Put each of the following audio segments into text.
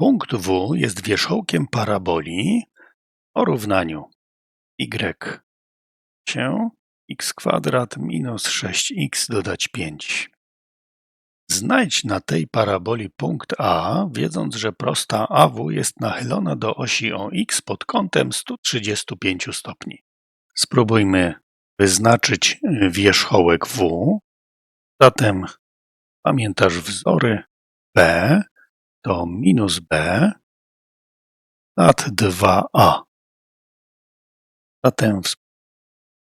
Punkt W jest wierzchołkiem paraboli o równaniu y się x kwadrat minus 6x dodać 5. Znajdź na tej paraboli punkt A, wiedząc, że prosta AW jest nachylona do osi o x pod kątem 135 stopni. Spróbujmy wyznaczyć wierzchołek W. Zatem pamiętasz wzory B to minus B nad 2A. Zatem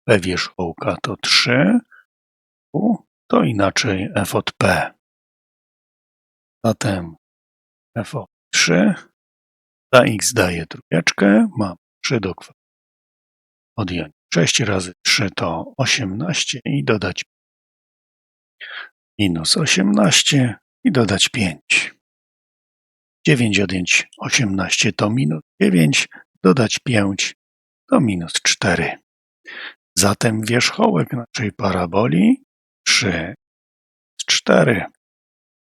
P wierzchołka to 3, U to inaczej F od P. Zatem F od 3 za x daje trójeczkę, mam 3 do kwadratu. Odjąć 6 razy 3 to 18 i dodać minus 18 i dodać 5. 9 odjąć 18 to minus 9, dodać 5 to minus 4. Zatem wierzchołek naszej paraboli 3 z 4.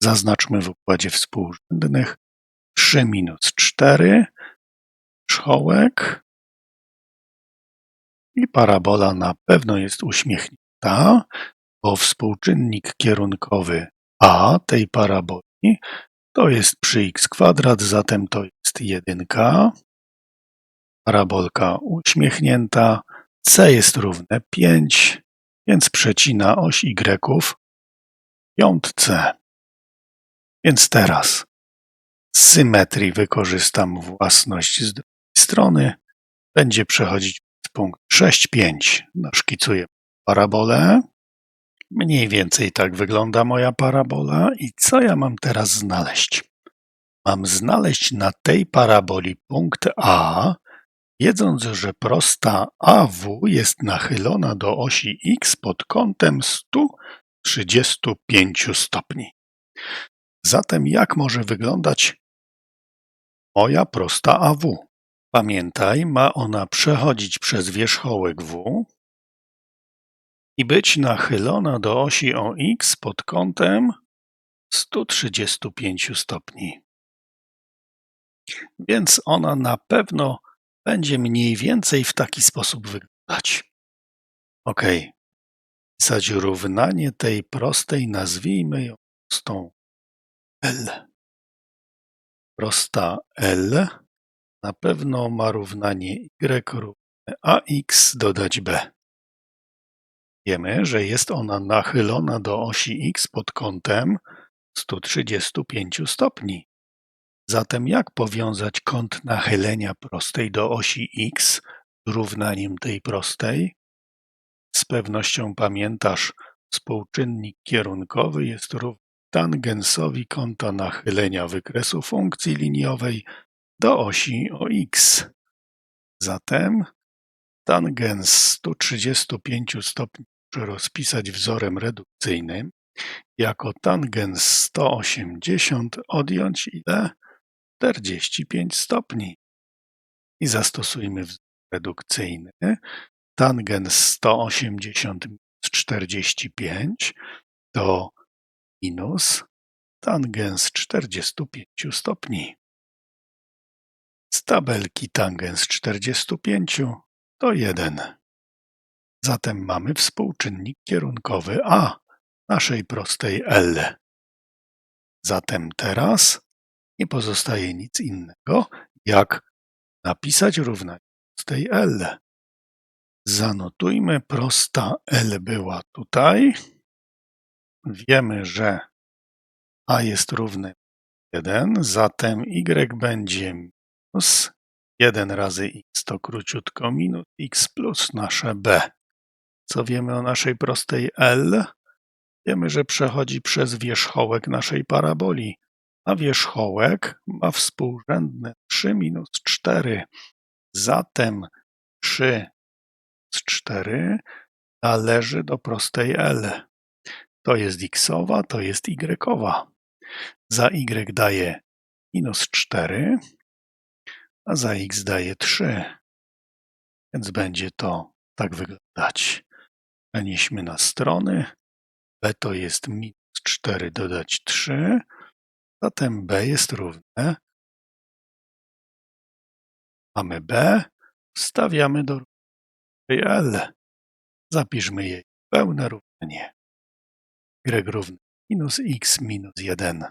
Zaznaczmy w układzie współrzędnych 3 minus 4, wierzchołek i parabola na pewno jest uśmiechnięta, bo współczynnik kierunkowy a tej paraboli to jest przy x kwadrat, zatem to jest jedynka. Parabolka uśmiechnięta. c jest równe 5, więc przecina oś y w piątce. Więc teraz z symetrii wykorzystam własność z drugiej strony. Będzie przechodzić punkt 6, 5. Naszkicuję parabolę. Mniej więcej tak wygląda moja parabola i co ja mam teraz znaleźć? Mam znaleźć na tej paraboli punkt A, wiedząc, że prosta AW jest nachylona do osi x pod kątem 135 stopni. Zatem jak może wyglądać moja prosta AW? Pamiętaj, ma ona przechodzić przez wierzchołek W, i być nachylona do osi o x pod kątem 135 stopni. Więc ona na pewno będzie mniej więcej w taki sposób wyglądać. Ok. Pisać równanie tej prostej, nazwijmy ją prostą L. Prosta L na pewno ma równanie y równe ax dodać b. Wiemy, że jest ona nachylona do osi x pod kątem 135 stopni. Zatem jak powiązać kąt nachylenia prostej do osi x z równaniem tej prostej? Z pewnością pamiętasz, współczynnik kierunkowy jest równy tangensowi kąta nachylenia wykresu funkcji liniowej do osi o x. Zatem tangens 135 stopni rozpisać wzorem redukcyjnym jako tangens 180 odjąć ile? 45 stopni. I zastosujmy wzór redukcyjny. Tangens 180 minus 45 to minus tangens 45 stopni. Z tabelki tangens 45 to 1. Zatem mamy współczynnik kierunkowy A naszej prostej L. Zatem teraz nie pozostaje nic innego, jak napisać równanie prostej L. Zanotujmy, prosta L była tutaj. Wiemy, że A jest równe 1, zatem Y będzie minus 1 razy x to króciutko minus x plus nasze B. Co wiemy o naszej prostej L? Wiemy, że przechodzi przez wierzchołek naszej paraboli, a wierzchołek ma współrzędne 3 minus 4. Zatem 3 z 4 należy do prostej L. To jest xowa, to jest y. Za y daje minus 4, a za x daje 3. Więc będzie to tak wyglądać. Przenieśmy na strony. b to jest minus 4 dodać 3, zatem b jest równe Mamy b, wstawiamy do L. Zapiszmy jej pełne równanie. Y równa minus x minus 1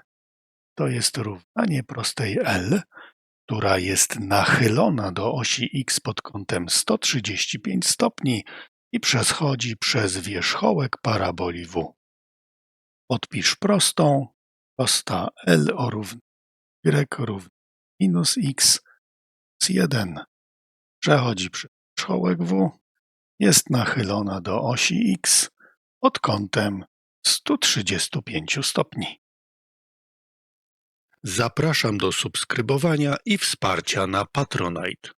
to jest równanie prostej L, która jest nachylona do osi x pod kątem 135 stopni i przechodzi przez wierzchołek paraboli W. Podpisz prostą. Prosta L o równi y równa minus x plus 1 przechodzi przez wierzchołek W, jest nachylona do osi x pod kątem 135 stopni. Zapraszam do subskrybowania i wsparcia na Patronite.